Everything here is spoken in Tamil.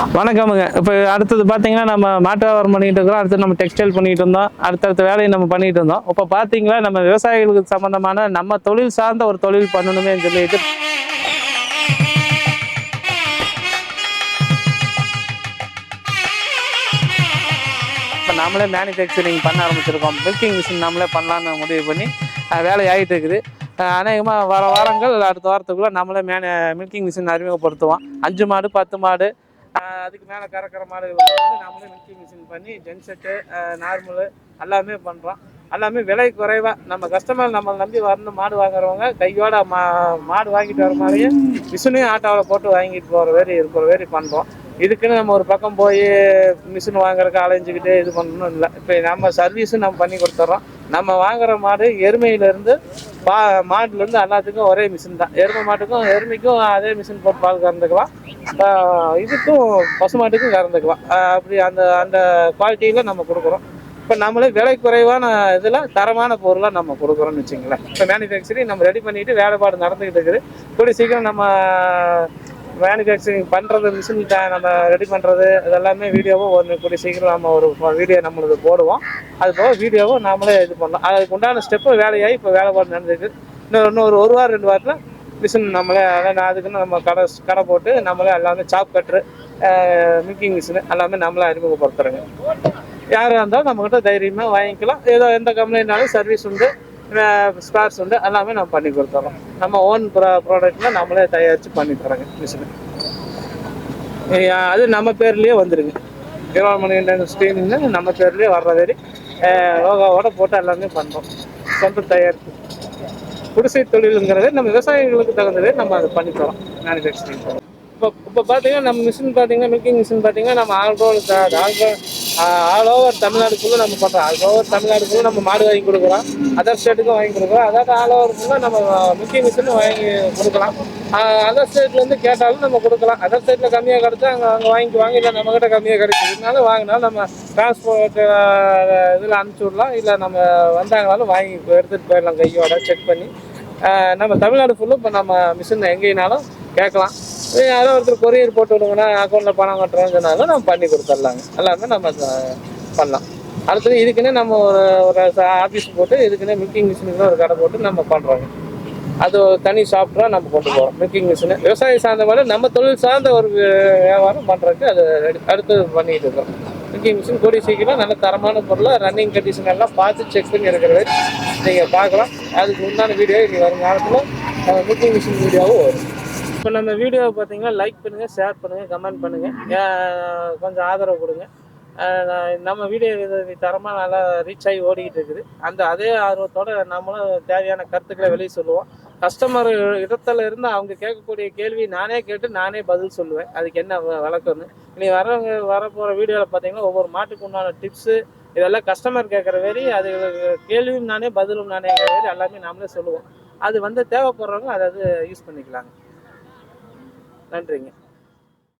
வணக்கமுங்க. இப்போ அடுத்தது பார்த்தீங்கன்னா நம்ம மாட்டு வியாபாரம் பண்ணிட்டு இருக்கிறோம். அடுத்து நம்ம டெக்ஸ்டைல் பண்ணிட்டு இருந்தோம். அடுத்தடுத்த வேலையை நம்ம பண்ணிட்டு இருந்தோம். இப்போ பார்த்தீங்களா நம்ம விவசாயிகளுக்கு சம்மந்தமான நம்ம தொழில் சார்ந்த ஒரு தொழில் பண்ணணுமே சொல்லிட்டு இப்போ நாமளே மேனுஃபேக்சரிங் பண்ண ஆரம்பிச்சிருக்கோம். மில்கிங் மிஷின் நாமளே பண்ணலான்னு முடிவு பண்ணி அஹ், வேலை ஆகிட்டு இருக்குது. அநேகமாக வர வாரங்கள் அடுத்த வாரத்துக்குள்ளே நம்மளே மேன மில்கிங் மிஷின் அறிமுகப்படுத்துவோம். அஞ்சு மாடு பத்து மாடு அதுக்கு மேலே கறக்கிற மாடுகள் வந்து நாமளே மில்கிங் மிஷின் பண்ணி ஜென்செட்டு நார்மலு எல்லாமே பண்ணுறோம் எல்லாமே விலை குறைவாக நம்ம கஸ்டமர் நம்ம நம்பி வரணும் மாடு வாங்குறவங்க கையோட மா மாடு வாங்கிட்டு வர மாதிரியே மிஷினையும் ஆட்டோவில் போட்டு வாங்கிட்டு போகிற வேறு இருக்கிற வேறு பண்ணுறோம் இதுக்குன்னு நம்ம ஒரு பக்கம் போய் மிஷின் வாங்குறதுக்கு அலைஞ்சிக்கிட்டு இது பண்ணணும் இல்லை. இப்போ நம்ம சர்வீஸும் நம்ம பண்ணி கொடுத்துட்றோம் நம்ம வாங்குற மாடு எருமையிலேருந்து பா மாட்டுலேருந்து எல்லாத்துக்கும் ஒரே மிஷின் தான். எருமை மாட்டுக்கும் எருமைக்கும் அதே மிஷின் போட்டு பால் கறந்துக்கலாம். இதுக்கும் பசுமாட்டுக்கும் கறந்துக்கலாம் அப்படி அந்த அந்த குவாலிட்டியில் நம்ம கொடுக்குறோம். இப்போ நம்மளே விலை குறைவான இதில் தரமான பொருளாக நம்ம கொடுக்குறோம்னு வச்சுங்களேன். இப்போ மேனுஃபேக்சரிங் நம்ம ரெடி பண்ணிட்டு வேலைப்பாடு நடந்துக்கிட்டு இருக்குது. கூடிய சீக்கிரம் நம்ம மேனுஃபேக்சரிங் பண்ணுறது மிஷின் நம்ம ரெடி பண்ணுறது இதெல்லாமே வீடியோவும் ஒன்று கூடிய சீக்கிரம் நம்ம ஒரு வீடியோ நம்மளுக்கு போடுவோம். அது போக வீடியோவும் நாமளே இது பண்ணலாம். அதுக்கு உண்டான ஸ்டெப்பு வேலையாகி இப்போ வேலைப்பாடு நடந்துருக்கு இன்னொரு இன்னொரு ஒரு வாரம் ரெண்டு வாரத்தில் மிஷின் நம்மளே அதான் அதுக்குன்னு நம்ம கடை கடை போட்டு நம்மளே எல்லாமே சாப் கட்ரு மில்கிங் மிஷின் எல்லாமே நம்மளே அறிமுகப்படுத்துறோங்க. யாராக இருந்தாலும் நம்மக்கிட்ட தைரியமாக வாங்கிக்கலாம். ஏதோ எந்த கம்பெனினாலும் சர்வீஸ் உண்டு ஸ்பேர்ஸ் உண்டு எல்லாமே நம்ம பண்ணி கொடுத்துறோம். நம்ம ஓன் ப்ரா ப்ராடக்ட்லாம் நம்மளே தயாரித்து பண்ணி தரோங்க மிஷினு அது நம்ம பேர்லேயே வந்துடுங்க இருபது இண்டஸ்ட்ரின்னு நம்ம பேர்லேயே வர்ற மாதிரி யோகாவோட போட்டு எல்லாமே பண்ணுறோம் சொந்த தயாரிப்பு. குடிசை தொழிலுங்கிறது நம்ம விவசாயிகளுக்கு தகுந்ததே நம்ம அதை பண்ணித்தரோம் மேனுஃபேக்சரிங் இப்போ இப்போ பார்த்தீங்கன்னா நம்ம மிஷின் பார்த்தீங்கன்னா மில்கிங் மிஷின் பார்த்தீங்கன்னா நம்ம all over all over over ஃபுல்லும் நம்ம பண்ணுறோம் ஆல் ஓவர் தமிழ்நாடுக்குள்ளே நம்ம மாடு வாங்கி கொடுக்குறோம். அதர் ஸ்டேட்டுக்கும் வாங்கி கொடுக்குறோம். அதாவது ஆல் ஓவர் ஃபுல்லாக நம்ம முக்கிய மிஷின் வாங்கி கொடுக்கலாம். அதர் ஸ்டேட்லேருந்து கேட்டாலும் நம்ம கொடுக்கலாம். அதர் ஸ்டேட்டில் கம்மியாக கிடச்சா அங்கே அங்கே வாங்கிக்குவாங்க இல்லை நம்மக்கிட்ட கம்மியாக கிடைக்கிறதுனால வாங்கினாலும் நம்ம டிரான்ஸ்போர்ட் இதில் அனுப்பிச்சி விடலாம். இல்லை நம்ம வந்தாங்கனாலும் வாங்கி எடுத்துகிட்டு போயிடலாம் கையோட செக் பண்ணி. நம்ம தமிழ்நாடு ஃபுல்லும் இப்போ நம்ம மிஷின் எங்கேனாலும் கேட்கலாம். யாரோ ஒருத்தர் கொரியர் போட்டு விடுங்கன்னா அக்கௌண்ட்டில் பணம் கட்டுறோம்னு சொன்னாலும் நம்ம பண்ணி கொடுத்துர்லாங்க. எல்லாமே நம்ம பண்ணலாம். அடுத்தது இதுக்குன்னே நம்ம ஒரு ஒரு ஆஃபீஸ் போட்டு இதுக்குன்னே மில்கிங் மிஷினுக்கு ஒரு கடை போட்டு நம்ம பண்ணுறோங்க அது தனி சாஃப்ட்வேராக நம்ம கொண்டு போகிறோம் மில்கிங் மிஷினு விவசாயம் சார்ந்த மாதிரி நம்ம தொழில் சார்ந்த ஒரு வியாபாரம் பண்ணுறதுக்கு அது அடுத்து அடுத்தது பண்ணிட்டு இருக்கோம். மில்கிங் மிஷின் கூடிய சீக்கிரம் நல்ல தரமான பொருளாக ரன்னிங் கண்டிஷன் எல்லாம் பார்த்து செக் பண்ணி இருக்கிறது. நீங்கள் பார்க்கலாம். அதுக்கு உண்டான வீடியோ இனி வரும் காலத்தில் மில்கிங் மிஷின் வீடியோவும் வரும். இப்போ நம்ம வீடியோவை பார்த்தீங்கன்னா லைக் பண்ணுங்கள் ஷேர் பண்ணுங்கள் கமெண்ட் பண்ணுங்கள் கொஞ்சம் ஆதரவு கொடுங்க. நம்ம வீடியோ இது தரமாக நல்லா ரீச் ஆகி ஓடிக்கிட்டு இருக்குது. அந்த அதே ஆர்வத்தோட நம்மளும் தேவையான கருத்துக்களை வெளியே சொல்லுவோம். கஸ்டமர் இடத்துல இருந்து அவங்க கேட்கக்கூடிய கேள்வி நானே கேட்டு நானே பதில் சொல்லுவேன். அதுக்கு என்ன வழக்கம்னு. இனி வரவங்க வரப்போகிற வீடியோவில் பார்த்தீங்கன்னா ஒவ்வொரு மாட்டுக்கு உண்டான டிப்ஸு இதெல்லாம் கஸ்டமர் கேட்குற மாரி அது கேள்வியும் நானே பதிலும் நானே மாரி எல்லாமே நாமளே சொல்லுவோம். அது வந்து தேவைப்படுறவங்க அதை அது யூஸ் பண்ணிக்கலாங்க. நன்றிங்க.